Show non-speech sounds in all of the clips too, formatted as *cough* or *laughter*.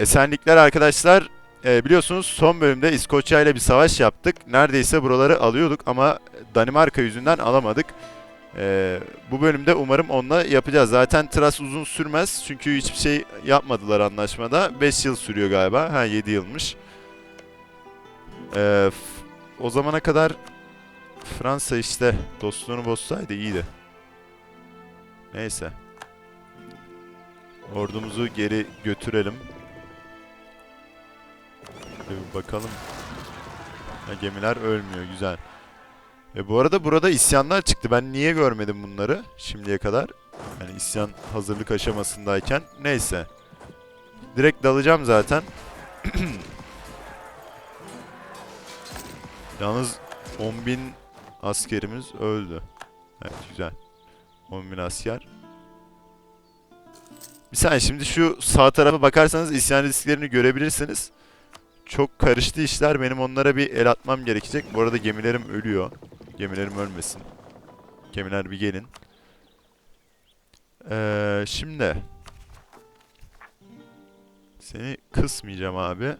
Esenlikler arkadaşlar e, biliyorsunuz son bölümde İskoçya ile bir savaş yaptık. Neredeyse buraları alıyorduk ama Danimarka yüzünden alamadık. E, bu bölümde umarım onunla yapacağız. Zaten Tras uzun sürmez çünkü hiçbir şey yapmadılar anlaşmada. 5 yıl sürüyor galiba. Ha 7 yılmış. E, o zamana kadar Fransa işte dostluğunu bozsaydı iyiydi. Neyse. Ordumuzu geri götürelim. Şöyle bir bakalım. Ha, gemiler ölmüyor. Güzel. E bu arada burada isyanlar çıktı. Ben niye görmedim bunları şimdiye kadar? Yani isyan hazırlık aşamasındayken. Neyse. Direkt dalacağım zaten. *clears throat* Yalnız 10.000 askerimiz öldü. Evet güzel. 10.000 asker. Bir saniye şimdi şu sağ tarafa bakarsanız isyan risklerini görebilirsiniz. Çok karıştı işler. Benim onlara bir el atmam gerekecek. Bu arada gemilerim ölüyor. Gemilerim ölmesin. Gemiler bir gelin. Ee, şimdi. Seni kısmayacağım abi.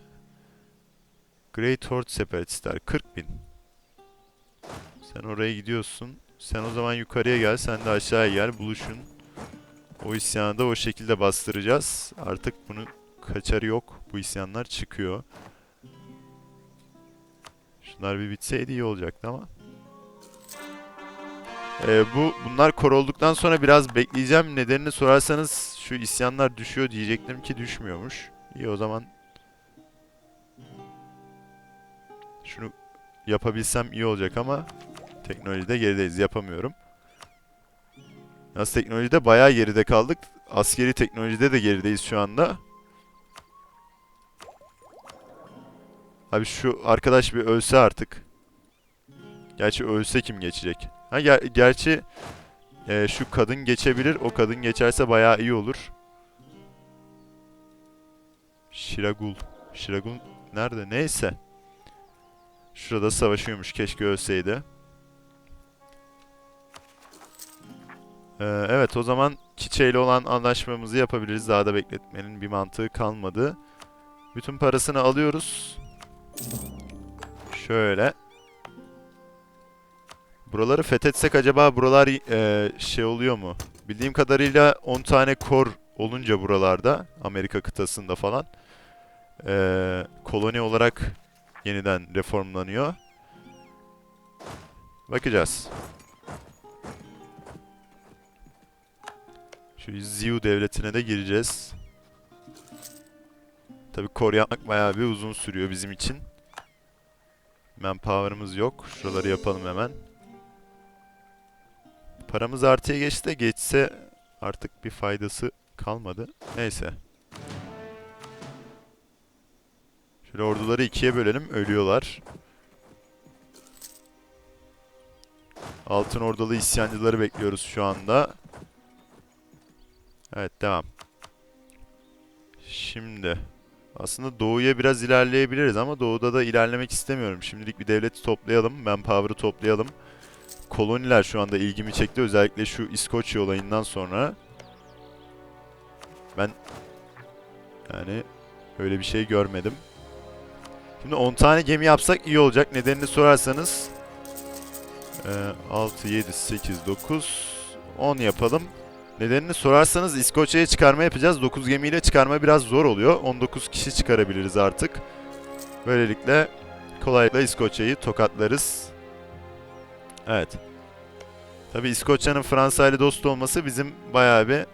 Great Horde Separatistler 40 bin. Sen oraya gidiyorsun. Sen o zaman yukarıya gel. Sen de aşağıya gel. Buluşun. O isyanı da o şekilde bastıracağız. Artık bunu kaçarı yok. Bu isyanlar çıkıyor. Şunlar bir bitseydi iyi olacaktı ama. Ee, bu bunlar korulduktan sonra biraz bekleyeceğim. Nedenini sorarsanız şu isyanlar düşüyor diyecektim ki düşmüyormuş. İyi o zaman. Şunu yapabilsem iyi olacak ama teknolojide gerideyiz. Yapamıyorum. Yalnız teknolojide bayağı geride kaldık. Askeri teknolojide de gerideyiz şu anda. Abi şu arkadaş bir ölse artık. Gerçi ölse kim geçecek? Ha ger- gerçi e, şu kadın geçebilir. O kadın geçerse bayağı iyi olur. Şiragul. Şiragul nerede? Neyse. Şurada savaşıyormuş. Keşke ölseydi. Ee, evet o zaman Çiçe ile olan anlaşmamızı yapabiliriz. Daha da bekletmenin bir mantığı kalmadı. Bütün parasını alıyoruz. Şöyle. Buraları fethetsek acaba buralar e, şey oluyor mu? Bildiğim kadarıyla 10 tane kor olunca buralarda Amerika kıtasında falan e, koloni olarak yeniden reformlanıyor. Bakacağız. Şu Ziu devletine de gireceğiz. Tabi kor yapmak bayağı bir uzun sürüyor bizim için. Manpower'ımız yok. Şuraları yapalım hemen. Paramız artıya geçti de geçse artık bir faydası kalmadı. Neyse. Şöyle orduları ikiye bölelim. Ölüyorlar. Altın ordalı isyancıları bekliyoruz şu anda. Evet devam. Şimdi aslında doğuya biraz ilerleyebiliriz ama doğuda da ilerlemek istemiyorum. Şimdilik bir devleti toplayalım. Manpower'ı toplayalım. Koloniler şu anda ilgimi çekti. Özellikle şu İskoçya olayından sonra. Ben yani öyle bir şey görmedim. Şimdi 10 tane gemi yapsak iyi olacak. Nedenini sorarsanız e, 6, 7, 8, 9, 10 yapalım. Nedenini sorarsanız İskoçya'ya çıkarma yapacağız. 9 gemiyle çıkarma biraz zor oluyor. 19 kişi çıkarabiliriz artık. Böylelikle kolaylıkla İskoçya'yı tokatlarız. Evet. Tabi İskoçya'nın Fransa ile dost olması bizim bayağı bir...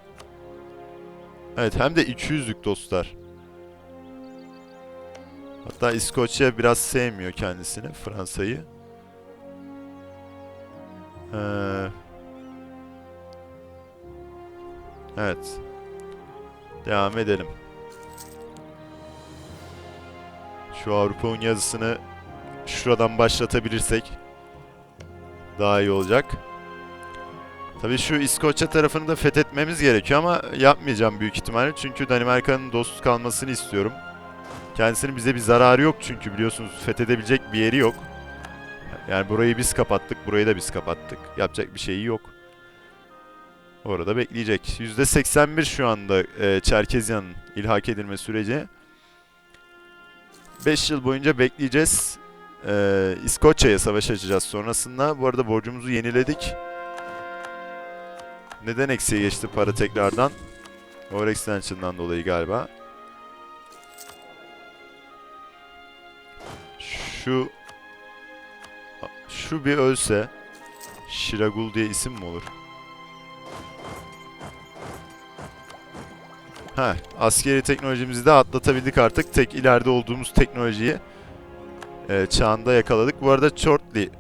Evet hem de 200'lük dostlar. Hatta İskoçya biraz sevmiyor kendisini, Fransa'yı. Ee, evet. Devam edelim. Şu Avrupa yazısını şuradan başlatabilirsek daha iyi olacak. Tabii şu İskoçya tarafını da fethetmemiz gerekiyor ama yapmayacağım büyük ihtimalle. Çünkü Danimarka'nın dost kalmasını istiyorum. Kendisinin bize bir zararı yok çünkü biliyorsunuz fethedebilecek bir yeri yok. Yani burayı biz kapattık, burayı da biz kapattık. Yapacak bir şeyi yok. Orada bekleyecek. %81 şu anda e, Çerkezya'nın ilhak edilme süreci. 5 yıl boyunca bekleyeceğiz. Ee, İskoçya'ya savaş açacağız sonrasında. Bu arada borcumuzu yeniledik. Neden eksiye geçti para tekrardan? Overextension'dan dolayı galiba. Şu şu bir ölse Şiragul diye isim mi olur? Ha, askeri teknolojimizi de atlatabildik artık. Tek ileride olduğumuz teknolojiyi e, çağında yakaladık. Bu arada Shortly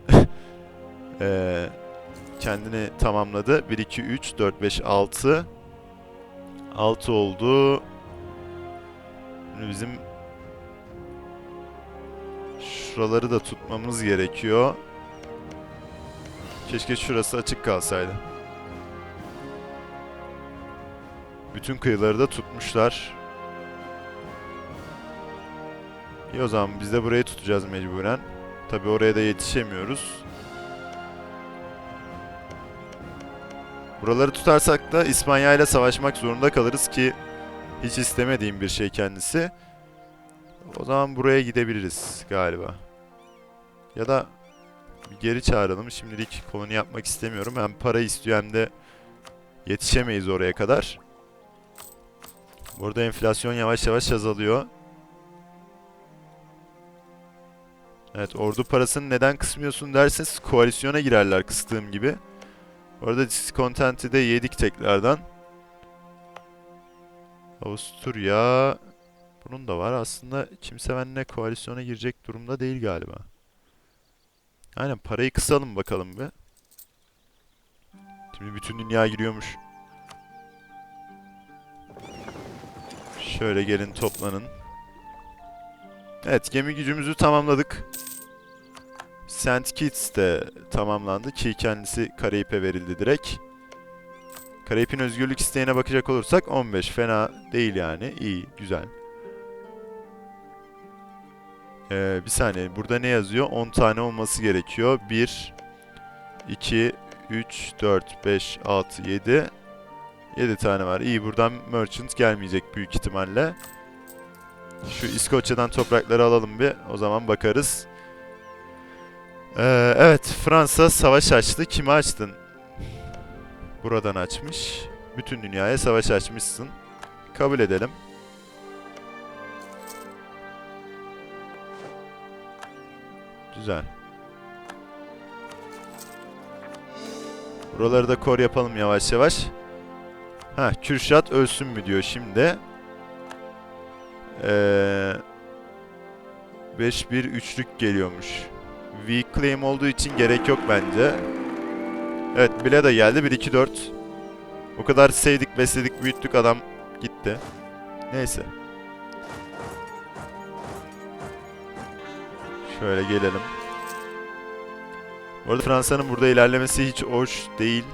*laughs* e, kendini tamamladı. 1, 2, 3, 4, 5, 6. 6 oldu. Şimdi bizim şuraları da tutmamız gerekiyor. Keşke şurası açık kalsaydı. Bütün kıyıları da tutmuşlar. İyi o zaman biz de burayı tutacağız mecburen. Tabi oraya da yetişemiyoruz. Buraları tutarsak da İspanya ile savaşmak zorunda kalırız ki hiç istemediğim bir şey kendisi. O zaman buraya gidebiliriz galiba. Ya da geri çağıralım. Şimdilik koloni yapmak istemiyorum. Hem para istiyor hem de yetişemeyiz oraya kadar. Burada enflasyon yavaş yavaş azalıyor. Evet ordu parasını neden kısmıyorsun derseniz koalisyona girerler kıstığım gibi. Orada discontent'i de yedik tekrardan. Avusturya bunun da var. Aslında kimse benimle koalisyona girecek durumda değil galiba. Aynen parayı kısalım bakalım bir. Şimdi bütün dünya giriyormuş. Şöyle gelin toplanın. Evet gemi gücümüzü tamamladık. St. Kitts de tamamlandı ki kendisi Karayip'e verildi direkt. Karayip'in özgürlük isteğine bakacak olursak 15 fena değil yani. iyi güzel. Ee, bir saniye burada ne yazıyor? 10 tane olması gerekiyor. 1, 2, 3, 4, 5, 6, 7. 7 tane var. İyi buradan merchant gelmeyecek büyük ihtimalle. Şu İskoçya'dan toprakları alalım bir. O zaman bakarız. Ee, evet Fransa savaş açtı. Kimi açtın? Buradan açmış. Bütün dünyaya savaş açmışsın. Kabul edelim. Güzel. Buraları da kor yapalım yavaş yavaş. Ha, Kürşat ölsün mü diyor şimdi. Ee, 5-1 üçlük geliyormuş. Weak claim olduğu için gerek yok bence. Evet bile de geldi 1-2-4. O kadar sevdik, besledik, büyüttük adam gitti. Neyse. Şöyle gelelim. Bu arada Fransa'nın burada ilerlemesi hiç hoş değil.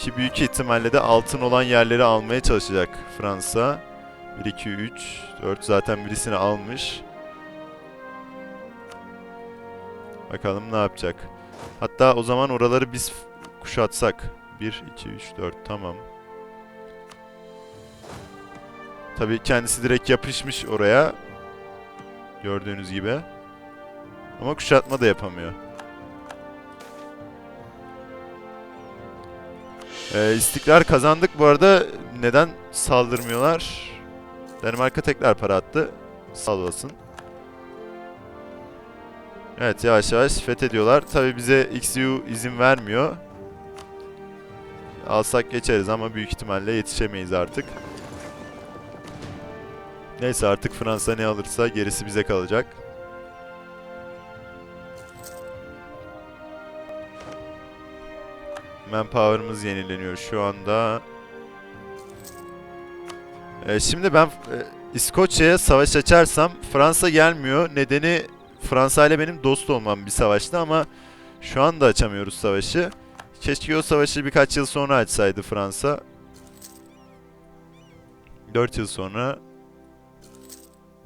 Ki büyük ihtimalle de altın olan yerleri almaya çalışacak Fransa. 1, 2, 3, 4 zaten birisini almış. Bakalım ne yapacak. Hatta o zaman oraları biz kuşatsak. 1, 2, 3, 4 tamam. Tabii kendisi direkt yapışmış oraya. Gördüğünüz gibi. Ama kuşatma da yapamıyor. Ee, istikrar kazandık bu arada. Neden saldırmıyorlar? Danimarka tekrar para attı. Sağ olasın. Evet yavaş yavaş fethediyorlar. Tabi bize XU izin vermiyor. Alsak geçeriz ama büyük ihtimalle yetişemeyiz artık. Neyse artık Fransa ne alırsa gerisi bize kalacak. Manpower'ımız yenileniyor şu anda. Ee, şimdi ben e, İskoçya'ya savaş açarsam Fransa gelmiyor. Nedeni Fransa ile benim dost olmam bir savaşta ama şu anda açamıyoruz savaşı. Keşke o savaşı birkaç yıl sonra açsaydı Fransa. 4 yıl sonra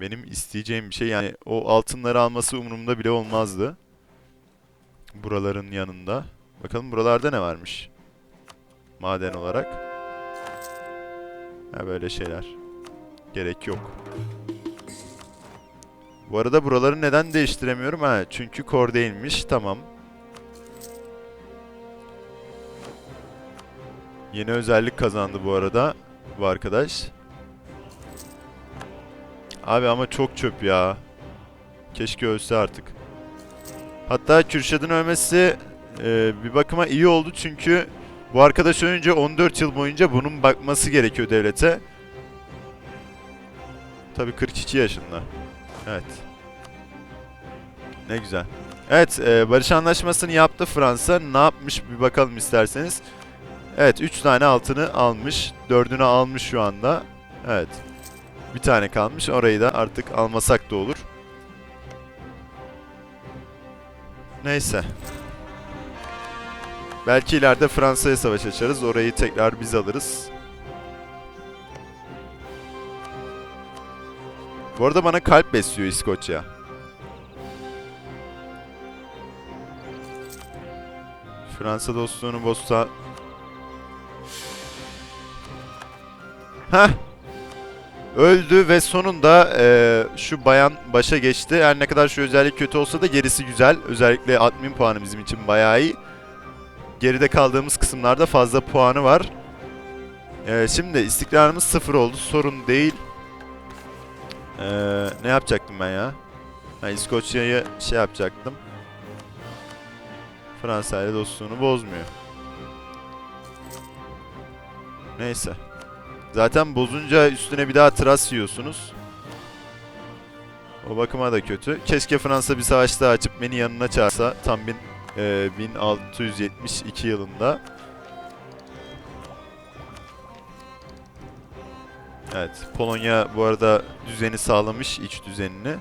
benim isteyeceğim bir şey yani o altınları alması umurumda bile olmazdı. Buraların yanında. Bakalım buralarda ne varmış? Maden olarak. Ha böyle şeyler. Gerek yok. Bu arada buraları neden değiştiremiyorum? Ha, çünkü kor değilmiş. Tamam. Yeni özellik kazandı bu arada bu arkadaş. Abi ama çok çöp ya. Keşke ölse artık. Hatta Kürşat'ın ölmesi e, bir bakıma iyi oldu çünkü bu arkadaş ölünce 14 yıl boyunca bunun bakması gerekiyor devlete. Tabii 42 yaşında. Evet. Ne güzel. Evet, e, barış anlaşmasını yaptı Fransa. Ne yapmış bir bakalım isterseniz. Evet, 3 tane altını almış. 4'ünü almış şu anda. Evet. Bir tane kalmış. Orayı da artık almasak da olur. Neyse. Belki ileride Fransa'ya savaş açarız. Orayı tekrar biz alırız. Bu arada bana kalp besliyor İskoçya. Fransa dostluğunu bozsa... Heh! Öldü ve sonunda eee, şu bayan başa geçti. Her ne kadar şu özellik kötü olsa da gerisi güzel. Özellikle admin puanı bizim için bayağı iyi. Geride kaldığımız kısımlarda fazla puanı var. Eee, şimdi istikrarımız sıfır oldu. Sorun değil. Eee, ne yapacaktım ben ya? Ha, İskoçya'yı şey yapacaktım. Fransa ile dostluğunu bozmuyor. Neyse. Zaten bozunca üstüne bir daha tras yiyorsunuz. O bakıma da kötü. Keşke Fransa bir savaş daha açıp beni yanına çağırsa. Tam bin, e, 1672 yılında. Evet. Polonya bu arada düzeni sağlamış. iç düzenini.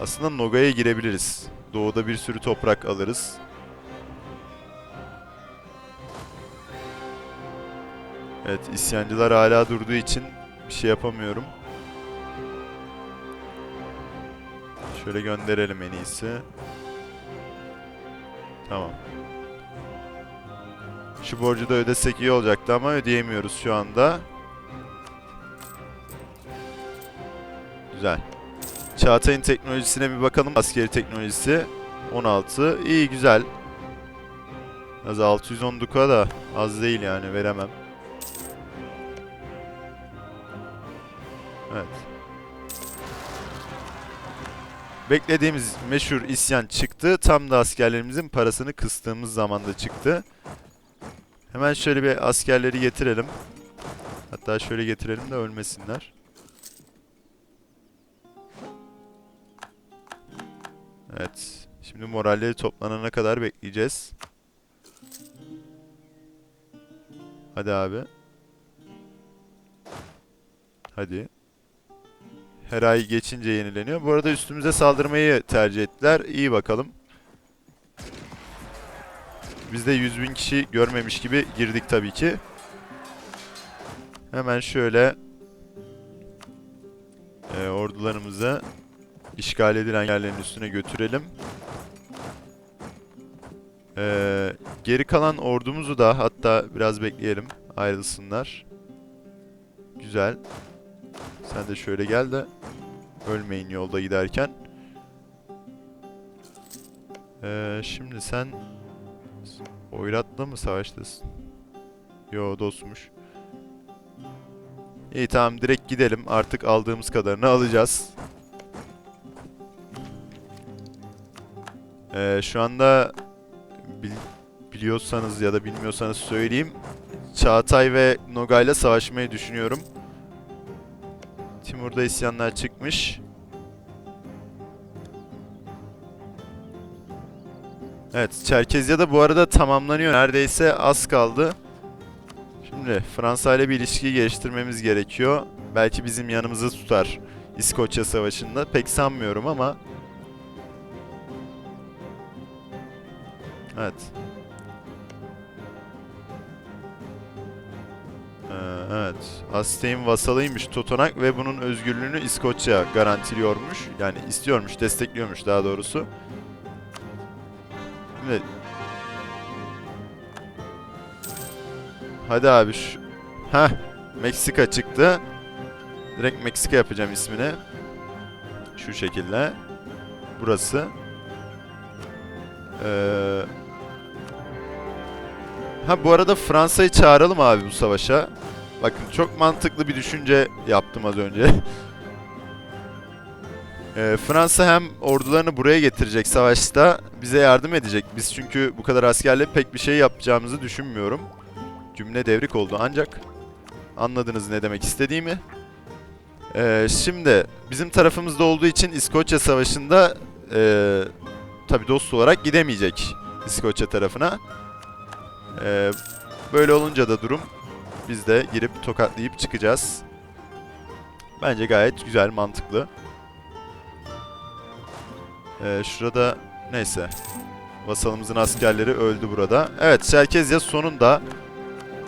Aslında Noga'ya girebiliriz. Doğuda bir sürü toprak alırız. Evet, isyancılar hala durduğu için bir şey yapamıyorum. Şöyle gönderelim en iyisi. Tamam. Şu borcu da ödesek iyi olacaktı ama ödeyemiyoruz şu anda. Güzel. Çağatay'ın teknolojisine bir bakalım. Askeri teknolojisi 16. İyi güzel. Az 610 duka da az değil yani veremem. Evet. Beklediğimiz meşhur isyan çıktı. Tam da askerlerimizin parasını kıstığımız zamanda çıktı. Hemen şöyle bir askerleri getirelim. Hatta şöyle getirelim de ölmesinler. Evet. Şimdi moralleri toplanana kadar bekleyeceğiz. Hadi abi. Hadi. Her ay geçince yenileniyor. Bu arada üstümüze saldırmayı tercih ettiler. İyi bakalım. Biz de 100 bin kişi görmemiş gibi girdik tabii ki. Hemen şöyle e, ordularımızı işgal edilen yerlerin üstüne götürelim. E, geri kalan ordumuzu da hatta biraz bekleyelim ayrılsınlar. Güzel. Sen de şöyle gel de ölmeyin yolda giderken. Ee, şimdi sen Oyrat'la mı savaştasın? Yo dostmuş. İyi tamam direkt gidelim. Artık aldığımız kadarını alacağız. Ee, şu anda bil- biliyorsanız ya da bilmiyorsanız söyleyeyim. Çağatay ve Nogay'la savaşmayı düşünüyorum. Timur'da isyanlar çıkmış. Evet, Çerkezya'da bu arada tamamlanıyor. Neredeyse az kaldı. Şimdi Fransa ile bir ilişki geliştirmemiz gerekiyor. Belki bizim yanımızı tutar İskoçya Savaşı'nda. Pek sanmıyorum ama. Evet. Aztek'in vasalıymış Totonak ve bunun özgürlüğünü İskoçya garantiliyormuş. Yani istiyormuş, destekliyormuş daha doğrusu. Şimdi... Hadi abi şu... Heh, Meksika çıktı. Direkt Meksika yapacağım ismini. Şu şekilde. Burası. Ee... Ha bu arada Fransa'yı çağıralım abi bu savaşa. Bakın çok mantıklı bir düşünce yaptım az önce. *laughs* Ee, Fransa hem ordularını buraya getirecek savaşta bize yardım edecek. Biz çünkü bu kadar askerle pek bir şey yapacağımızı düşünmüyorum. Cümle devrik oldu ancak anladınız ne demek istediğimi. Ee, şimdi bizim tarafımızda olduğu için İskoçya Savaşı'nda ee, tabi dost olarak gidemeyecek İskoçya tarafına. Ee, böyle olunca da durum biz de girip tokatlayıp çıkacağız. Bence gayet güzel, mantıklı. Ee, şurada neyse. Vasalımızın askerleri öldü burada. Evet Çerkezya sonunda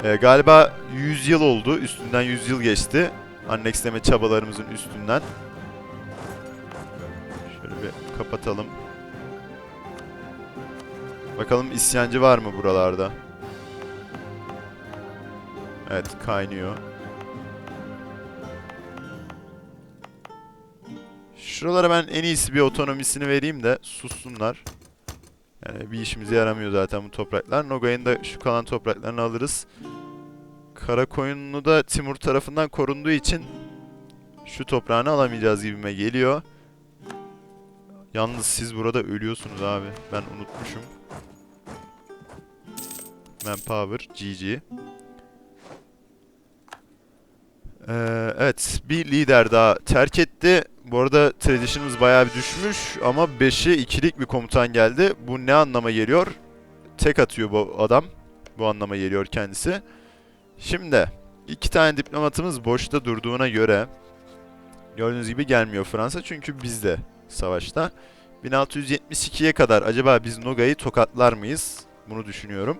e, galiba 100 yıl oldu. Üstünden 100 yıl geçti. Anneksleme çabalarımızın üstünden. Şöyle bir kapatalım. Bakalım isyancı var mı buralarda? Evet kaynıyor. Şuralara ben en iyisi bir otonomisini vereyim de sussunlar. Yani bir işimize yaramıyor zaten bu topraklar. Nogay'ın da şu kalan topraklarını alırız. Karakoyunlu da Timur tarafından korunduğu için şu toprağını alamayacağız gibime geliyor. Yalnız siz burada ölüyorsunuz abi. Ben unutmuşum. Manpower, GG. Ee, evet, bir lider daha terk etti. Bu arada tradition'ımız bayağı bir düşmüş ama 5'e 2'lik bir komutan geldi. Bu ne anlama geliyor? Tek atıyor bu adam. Bu anlama geliyor kendisi. Şimdi iki tane diplomatımız boşta durduğuna göre gördüğünüz gibi gelmiyor Fransa çünkü bizde savaşta. 1672'ye kadar acaba biz Noga'yı tokatlar mıyız? Bunu düşünüyorum.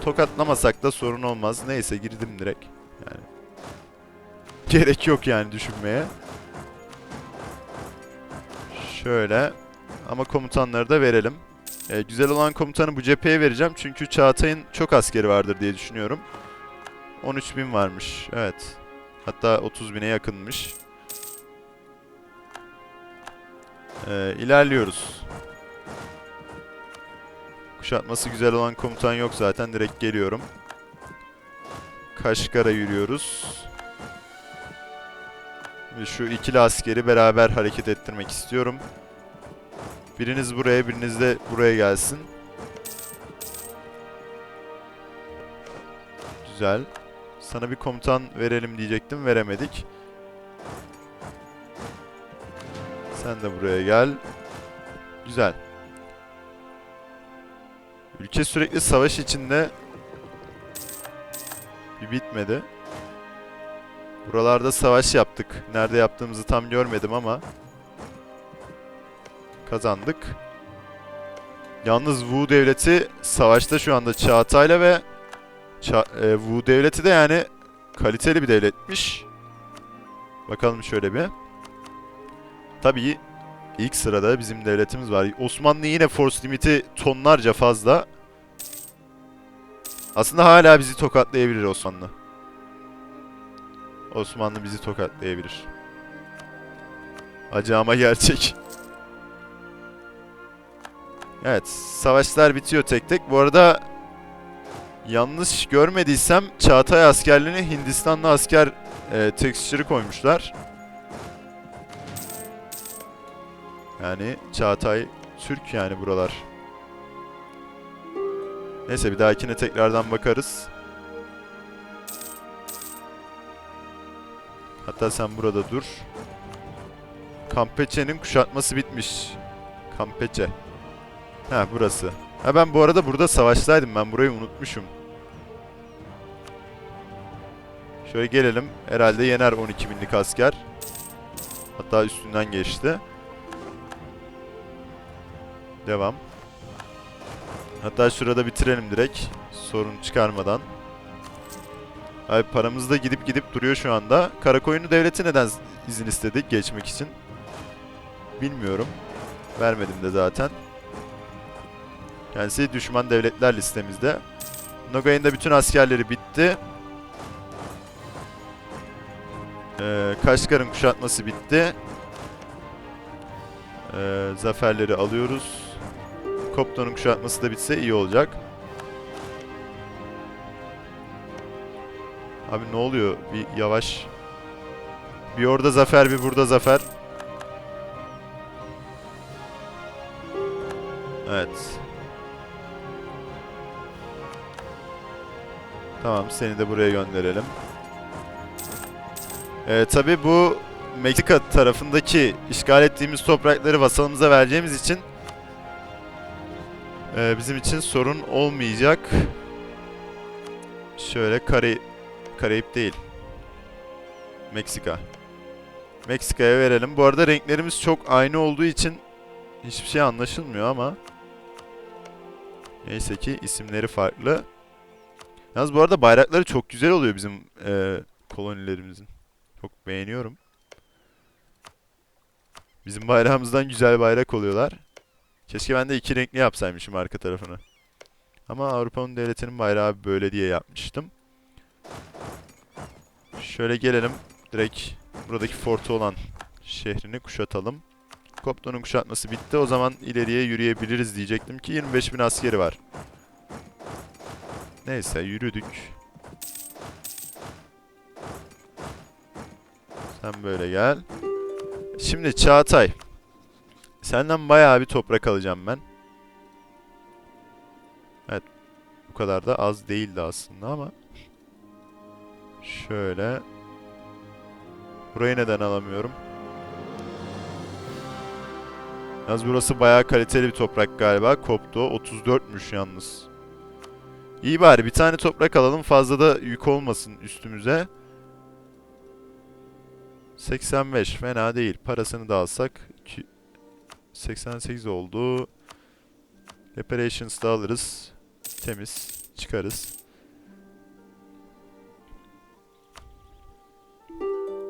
Tokatlamasak da sorun olmaz. Neyse girdim direkt. Yani gerek yok yani düşünmeye. Şöyle ama komutanları da verelim. Ee, güzel olan komutanı bu cepheye vereceğim çünkü Çağatay'ın çok askeri vardır diye düşünüyorum. 13.000 varmış. Evet. Hatta 30.000'e yakınmış. Ee, ilerliyoruz. Kuşatması güzel olan komutan yok zaten. Direkt geliyorum. Kaşgar'a yürüyoruz. Ve şu ikili askeri beraber hareket ettirmek istiyorum. Biriniz buraya, biriniz de buraya gelsin. Güzel. Sana bir komutan verelim diyecektim, veremedik. Sen de buraya gel. Güzel. Ülke sürekli savaş içinde. Bir bitmedi. Buralarda savaş yaptık. Nerede yaptığımızı tam görmedim ama kazandık. Yalnız Wu devleti savaşta şu anda Çağatay'la ve Ça e, Wu devleti de yani kaliteli bir devletmiş. Bakalım şöyle bir. Tabii ilk sırada bizim devletimiz var. Osmanlı yine force limiti tonlarca fazla. Aslında hala bizi tokatlayabilir Osmanlı. Osmanlı bizi tokatlayabilir. Acı gerçek. Evet, savaşlar bitiyor tek tek. Bu arada yanlış görmediysem Çağatay askerliğine Hindistanlı asker e, tekstürü koymuşlar. Yani Çağatay Türk yani buralar. Neyse bir dahakine tekrardan bakarız. Hatta sen burada dur. Campeche'nin kuşatması bitmiş. Campeche. Ha burası. Ha ben bu arada burada savaştaydım. Ben burayı unutmuşum. Şöyle gelelim. Herhalde yener 12 binlik asker. Hatta üstünden geçti. Devam. Hatta şurada bitirelim direkt. Sorun çıkarmadan. Abi paramız da gidip gidip duruyor şu anda. Karakoyunlu devleti neden izin istedik geçmek için? Bilmiyorum. Vermedim de zaten. Kendisi düşman devletler listemizde. Nogay'ın da bütün askerleri bitti. Ee, Kaşgar'ın kuşatması bitti. Ee, zaferleri alıyoruz. Kopton'un kuşatması da bitse iyi olacak. Abi ne oluyor? Bir yavaş. Bir orada zafer, bir burada zafer. Evet. Tamam, seni de buraya gönderelim. Ee, tabii bu Meksika tarafındaki işgal ettiğimiz toprakları vasalımıza vereceğimiz için e, bizim için sorun olmayacak. Şöyle Kare Karayip değil. Meksika. Meksika'ya verelim. Bu arada renklerimiz çok aynı olduğu için hiçbir şey anlaşılmıyor ama neyse ki isimleri farklı. Yalnız bu arada bayrakları çok güzel oluyor bizim e, kolonilerimizin. Çok beğeniyorum. Bizim bayrağımızdan güzel bayrak oluyorlar. Keşke ben de iki renkli yapsaymışım arka tarafını. Ama Avrupa'nın devletinin bayrağı böyle diye yapmıştım. Şöyle gelelim. Direkt buradaki fortu olan şehrini kuşatalım. Kopton'un kuşatması bitti. O zaman ileriye yürüyebiliriz diyecektim ki 25 bin askeri var. Neyse yürüdük. Sen böyle gel. Şimdi Çağatay. Senden bayağı bir toprak alacağım ben. Evet. Bu kadar da az değildi aslında ama. Şöyle. Burayı neden alamıyorum? Yalnız burası bayağı kaliteli bir toprak galiba. Koptu. 34'müş yalnız. İyi bari bir tane toprak alalım. Fazla da yük olmasın üstümüze. 85 fena değil. Parasını da alsak. İki- 88 oldu. Reparations da alırız. Temiz. Çıkarız.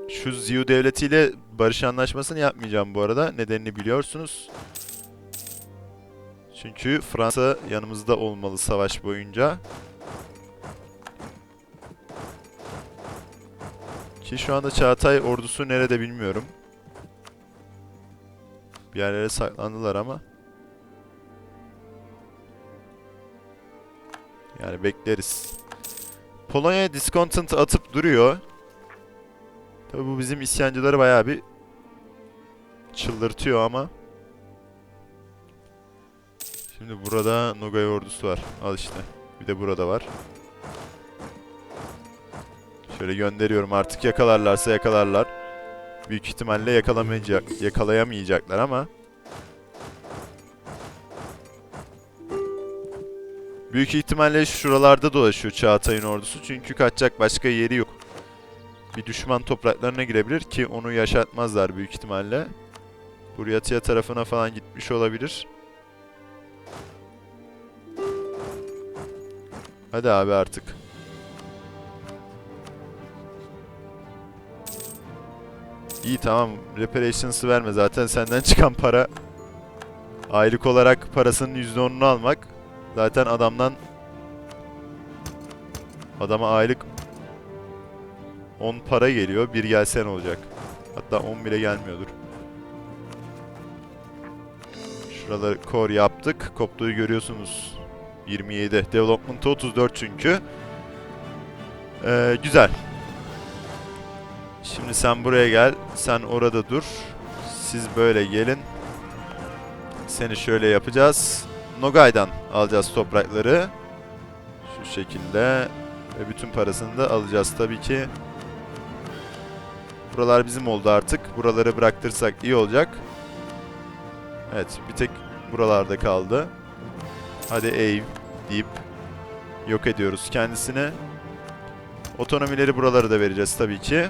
Şu Ziyu devletiyle barış anlaşmasını yapmayacağım bu arada. Nedenini biliyorsunuz. Çünkü Fransa yanımızda olmalı savaş boyunca. Ki şu anda Çağatay ordusu nerede bilmiyorum. Bir yerlere saklandılar ama. Yani bekleriz. Polonya discontent atıp duruyor. Tabi bu bizim isyancıları bayağı bir çıldırtıyor ama. Şimdi burada Nogay ordusu var. Al işte. Bir de burada var. Şöyle gönderiyorum artık yakalarlarsa yakalarlar. Büyük ihtimalle yakalamayacak, yakalayamayacaklar ama. Büyük ihtimalle şuralarda dolaşıyor Çağatay'ın ordusu çünkü kaçacak başka yeri yok. Bir düşman topraklarına girebilir ki onu yaşatmazlar büyük ihtimalle. Buryatia tarafına falan gitmiş olabilir. Hadi abi artık. İyi tamam. Reparations'ı verme. Zaten senden *laughs* çıkan para aylık olarak parasının %10'unu almak. Zaten adamdan adama aylık 10 para geliyor. Bir gelsen olacak. Hatta 10 bile gelmiyordur. Şuraları core yaptık. Koptuğu görüyorsunuz. 27. Development 34 çünkü. Ee, güzel. Şimdi sen buraya gel. Sen orada dur. Siz böyle gelin. Seni şöyle yapacağız. Nogay'dan alacağız toprakları. Şu şekilde. Ve bütün parasını da alacağız tabii ki. Buralar bizim oldu artık. Buraları bıraktırsak iyi olacak. Evet bir tek buralarda kaldı. Hadi ev deyip yok ediyoruz kendisini. Otonomileri buraları da vereceğiz tabii ki.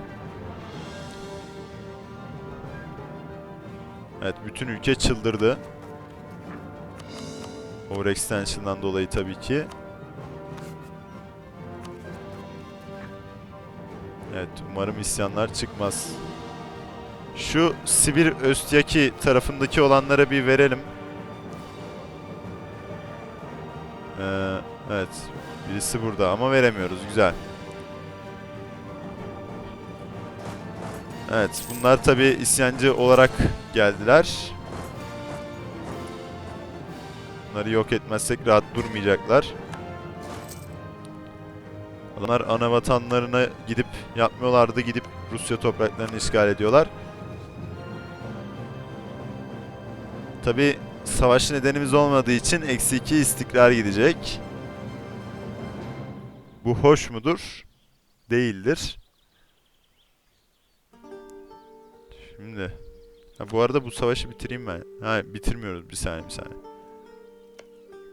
Evet bütün ülke çıldırdı. Overextension'dan dolayı tabii ki. Evet umarım isyanlar çıkmaz. Şu Sibir Östyaki tarafındaki olanlara bir verelim. Ee, evet birisi burada ama veremiyoruz güzel. Evet bunlar tabi isyancı olarak geldiler. Bunları yok etmezsek rahat durmayacaklar. Adamlar ana vatanlarına gidip yapmıyorlardı gidip Rusya topraklarını işgal ediyorlar. Tabi savaş nedenimiz olmadığı için eksi 2 istikrar gidecek. Bu hoş mudur? Değildir. Şimdi. Ha, bu arada bu savaşı bitireyim ben. Ha bitirmiyoruz bir saniye bir saniye.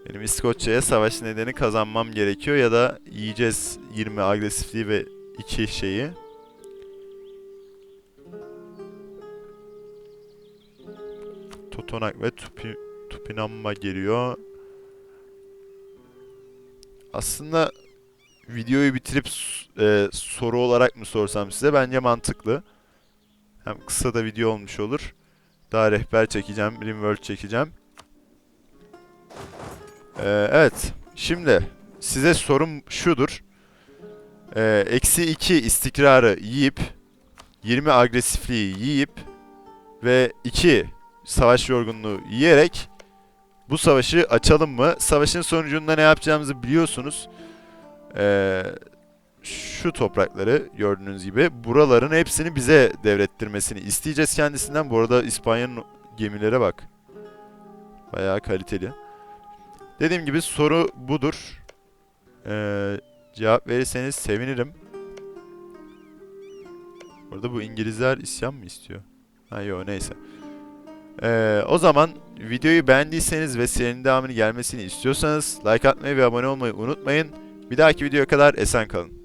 Benim İskoçya'ya savaş nedeni kazanmam gerekiyor ya da yiyeceğiz 20 agresifliği ve 2 şeyi. Totonak ve Tupi, Tupinamba geliyor. Aslında videoyu bitirip e, soru olarak mı sorsam size bence mantıklı. Hem kısa da video olmuş olur. Daha rehber çekeceğim, Rimworld çekeceğim. Ee, evet, şimdi size sorum şudur. Ee, Eksi 2 istikrarı yiyip, 20 agresifliği yiyip ve 2 savaş yorgunluğu yiyerek bu savaşı açalım mı? Savaşın sonucunda ne yapacağımızı biliyorsunuz. Ee, şu toprakları gördüğünüz gibi buraların hepsini bize devrettirmesini isteyeceğiz kendisinden. Bu arada İspanya'nın gemilere bak. Bayağı kaliteli. Dediğim gibi soru budur. Ee, cevap verirseniz sevinirim. Burada bu İngilizler isyan mı istiyor? Ha yok neyse. Ee, o zaman videoyu beğendiyseniz ve serinin devamını gelmesini istiyorsanız like atmayı ve abone olmayı unutmayın. Bir dahaki videoya kadar esen kalın.